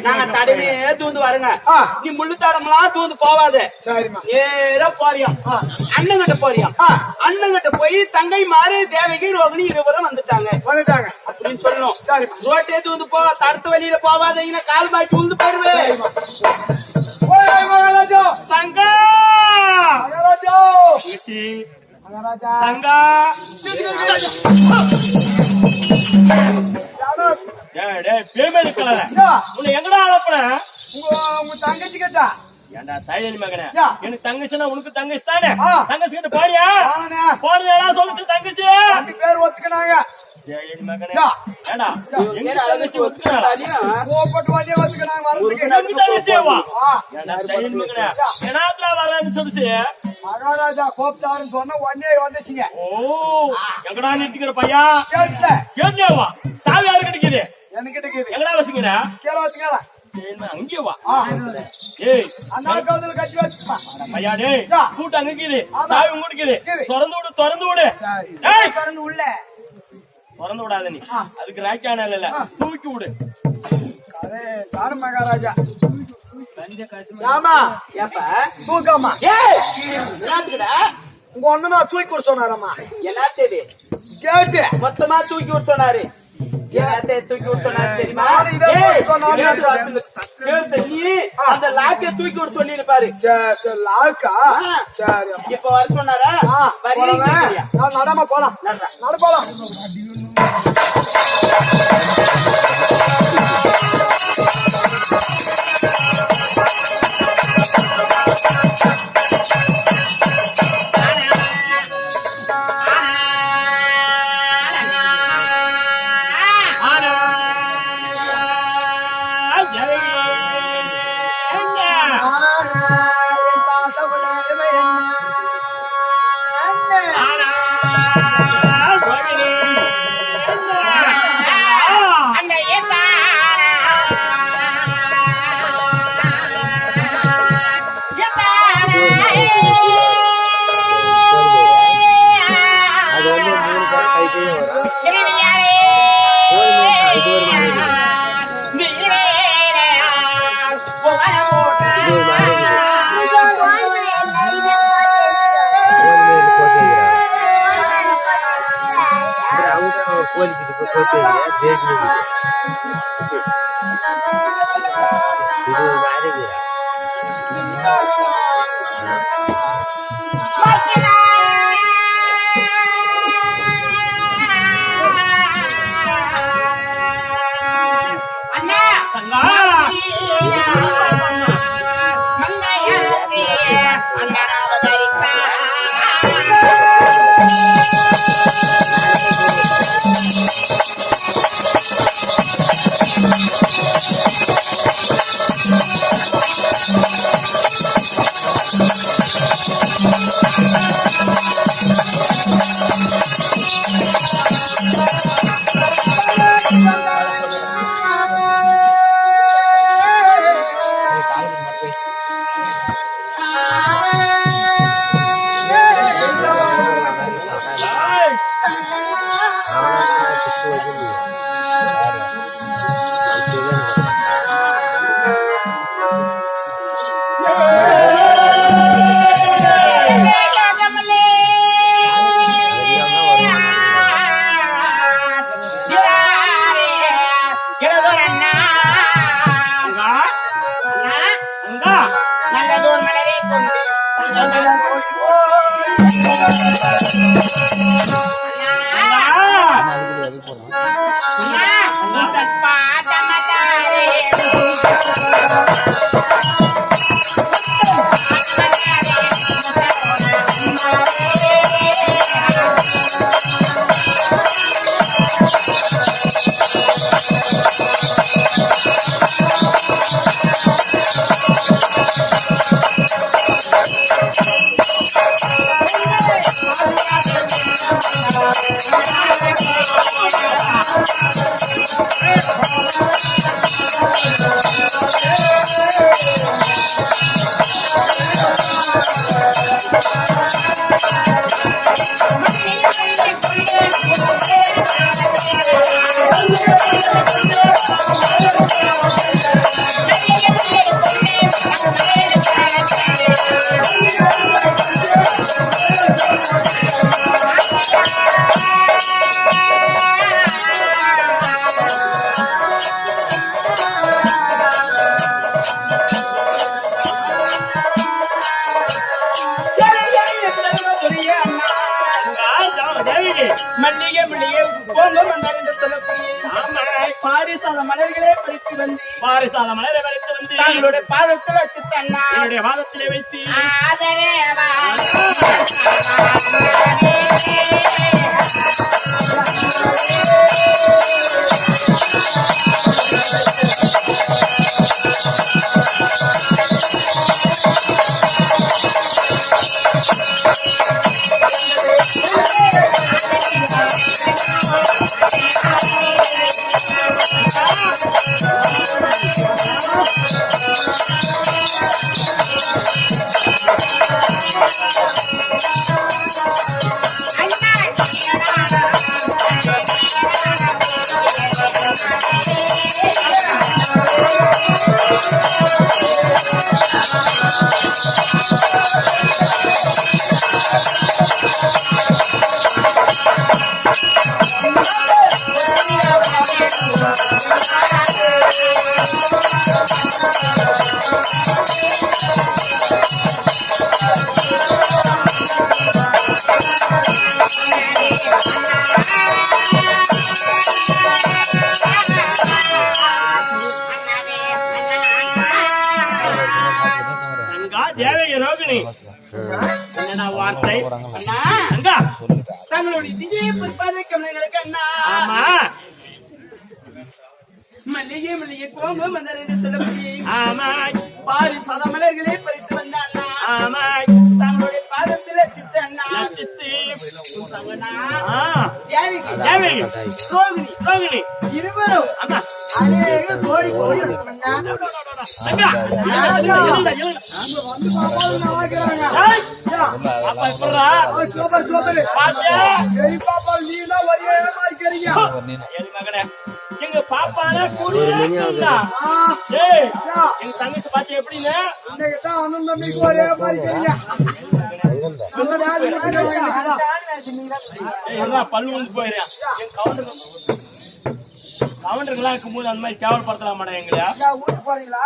நாங்க தடமே தூந்து வருங்க. நீ முள்ளு தடமெல்லாம் தூந்து போவாத. நேரா போறியாம் அண்ணன் கிட்ட போறியாம் ஆ. அண்ணன் கிட்ட போய் தங்கை மாறு தேவகி ரோகிணி இருவரும் வந்துட்டாங்க. வந்துட்டாங்க. அப்படின்னு சொல்லணும். ரோட்டே தூந்து போ தடுத்து வழியில போவாதீங்க கால் மாட்டி உந்து ஓய் மகாராஜா. தங்கா! தங்கா உன்னை எங்கடா அனுப்புன? உங்க தங்கச்சி கேட்டா. ஏண்டா தையல் மகனே. எனக்கு தங்கச்சினா உனக்கு தங்கச்சி தானே. தங்கச்சி கிட்ட ஆனே போறியா சொல்லுச்சு தங்கச்சி. ரெண்டு பேர் ஒத்துக்கினாங்க. மகாராஜா கோப்தாருன்னு சொன்ன உடனே வந்துச்சுங்க. ஓ எங்கடா நிறுத்திக்கிற பையா? கேட்கல. ஏன்டா சாவி யாரு கிடைக்குது என்கிட்ட இருக்குது எங்கடா வசிக்கிற கீழே வச்சுக்கலாம் அங்கே வா. ஏய் அந்த கவுத்துல கட்டி வச்சுப்பா. பையா டேய். கூட்டு அங்க ஆமா. சாவி உங்க. திறந்து விடு திறந்து விடு. ஏய். திறந்து உள்ள. திறந்து விடாத நீ. அதுக்கு ராக்கியான இல்ல. தூக்கி விடு. அதே காடு மகாராஜா. ஆமா ஏப்ப? தூக்கம்மா. ஏய்! என்னத்துக்குடா உங்க ஒண்ணுதான் தூக்கி கொடுக்க சொன்னாரம்மா. என்ன தேடி கேட்டு. மொத்தமா தூக்கி விட சொன்னாரு. என்னத்தை தூக்கி விட சொன்னாரு தெரியுமா? நீ அந்த லாக்கை தூக்கி விட சொல்லிருப்பாரு சரி சரி லாக்கா. சரி. இப்ப வர சொன்னாரா? நடாம போலாம். நட போலாம். தங்கா Thank கோலம் வந்தார் என்று சொல்லக்கூடிய பாரிசாத மலர்களே பறித்து வந்து பாரிசால மலரை வரைத்து வந்து தங்களுடைய பாதத்தில் வச்சு தன்னா என்னுடைய வாதத்திலே வைத்து ஆதரேவா தேவய ரோகிணி. என்னடா வார்த்தை? அண்ணா அங்கா. தங்களுடைய திஜய பிற்பாதை கமலங்களுக்கு அண்ணா. ஆமா. மல்லிகை மல்லிகை கோம்பம் வந்தார் என்று சொல்லக்கூடிய ஆமா பாரிசாத மலர்களே பறித்து வந்த அண்ணா. ஆமா தங்களுடைய பாதத்தில் அண்ணா. சித்தி அண்ணா ஆ. தேவிக்கு தேவகி ரோகிணி ரோகிணி. இருவரும். அநேக கோடி கோடி. சூப்பர் சூப்பர் பாப்பா நீ தான் ஒரே மாதிரி இருக்கிறீங்க. என் மகனே, எங்க பாப்பால எங்க தங்கச்சி எப்படின்னு? அண்ணன் தம்பிக்கு ஒரே மாதிரி பல்லு வந்து போயிடுறேன் என் கவுண்டர் கவுண்டருங்களாம் இருக்கும்போது அந்த மாதிரி கேவலப்படுத்தலாம் மாட்டேன் எங்களை? ஐயா, ஊருக்கு போறீங்களா?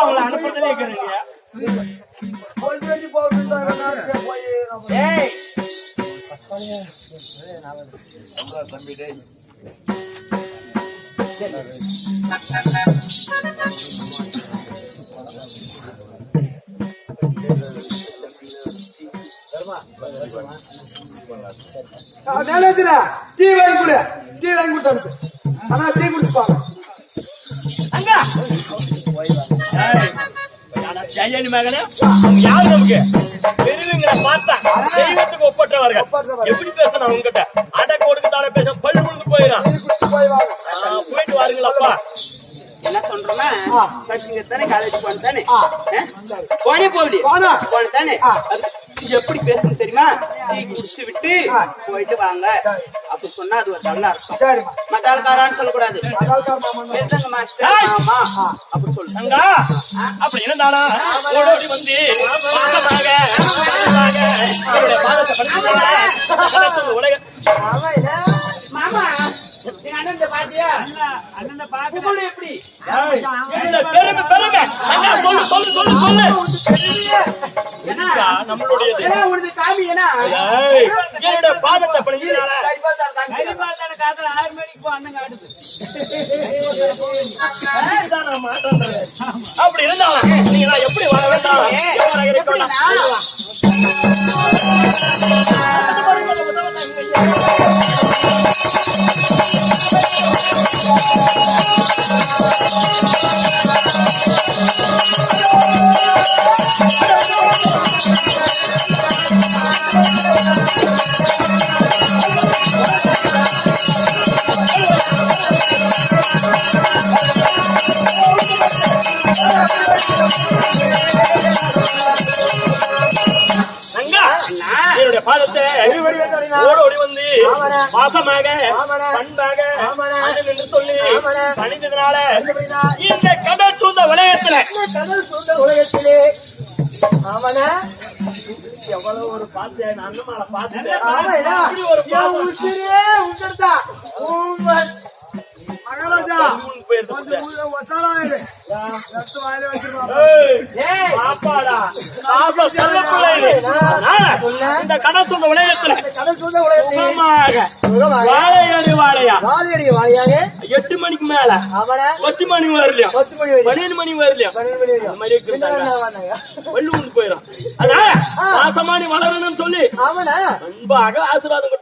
அவங்கள அனுப்புறதுலே இருக்கிறீங்க? ஒரு மேனேஜர டீ வாங்கி கொடு. டீ வாங்கி கொடுத்து ஆனா டீ குடிச்சுப்பாங்க அங்க. ஜெயலலிதா மகனே யாரு நமக்கு? பெரியவங்களை பார்த்தா தெய்வத்துக்கு ஒப்பற்றவர்கள். எப்படி பேசணும் உங்ககிட்ட அடக்க ஒடுக்கத்தால பேச பல்லு விழுந்து போயிடும் போயிட்டு வாருங்களப்பா. என்ன சொல்றோம்னா தானே காலேஜ் போன தானே. போனே போகலையே. தானே? எப்படி பேசணும் தெரியுமா? டீ குடிச்சு விட்டு. போயிட்டு வாங்க. அப்படி சொன்னா அது ஒரு நல்ல அர்த்தம். சரிம்மா. மத்தாள்காரான்னு சொல்லக்கூடாது. பேசுங்க மாஸ்டர். ஆமா. அப்படி சொல்லு. அங்க அப்படி இருந்தானா? ஓடோடி வந்து உலக அண்ணன் பாத்தியா? அண்ணன் பாத்து எப்படி? பெருமை சொல்லு சொல்லு சொல்லு சொல்லு. உனது காமி. அப்படி இருந்தாலும் நீங்க எப்படி வர வேண்டாம்? பணிந்ததுனால இந்த கடல் சூழ்ந்த வளையத்துல கடல் சூழ்ந்த உலகத்திலே அவன எவ்வளவு ஒரு பாத்து அண்ணமால பாசம் உசிரே உங்கள் மகாராஜா இந்த கடை சொந்த உலகத்துல. கடல் சூழ்ந்த உலகத்தில். வாழையடி வாழையா? வாலியடி வாலியாக எட்டு மணிக்கு மேல. அவன? பத்து மணி வரலையா? பத்து மணி பன்னெண்டு மணி வரலையா? வள்ளுவன் போயிடும். அதான் மாசமானி வளரணும்னு சொல்லி. அவன அன்பாக ஆசீர்வாதம்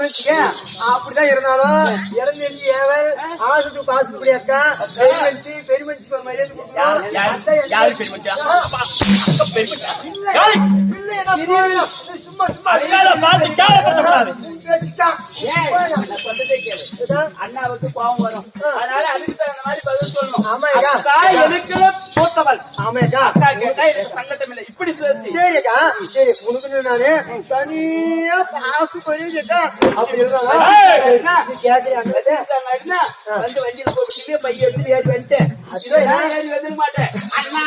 நினைச்சுக்க? அப்படிதான் இருந்தாலும் இறந்தெழுச்சி ஏவல் ஆசுக்கு பாசுபடி அக்கா பெருமனுச்சு ஒரு மரியாதை கொடுக்கணும். சும்மா சும்மா கேவலப்படக்கூடாது அண்ணாவுக்கு கோபம் வரும் அதனால அதுக்கு தகுந்த மாதிரி பதில் சொல்லணும் ஆமா, எனக்கு மூத்தவள் அக்கா. கேட்டா எனக்கு சங்கடம் இல்லை இப்படி சுழற்சி சரி சரி உனக்கு தனியா பாசு பண்ணிருக்கா அப்படி இருந்தாலும் நீ கேக்குறியா வந்து வண்டியில போட்டு பைய எடுத்து ஏறி வந்துட்டு அதுதான் ஏறி வந்துட மாட்டேன் அண்ணா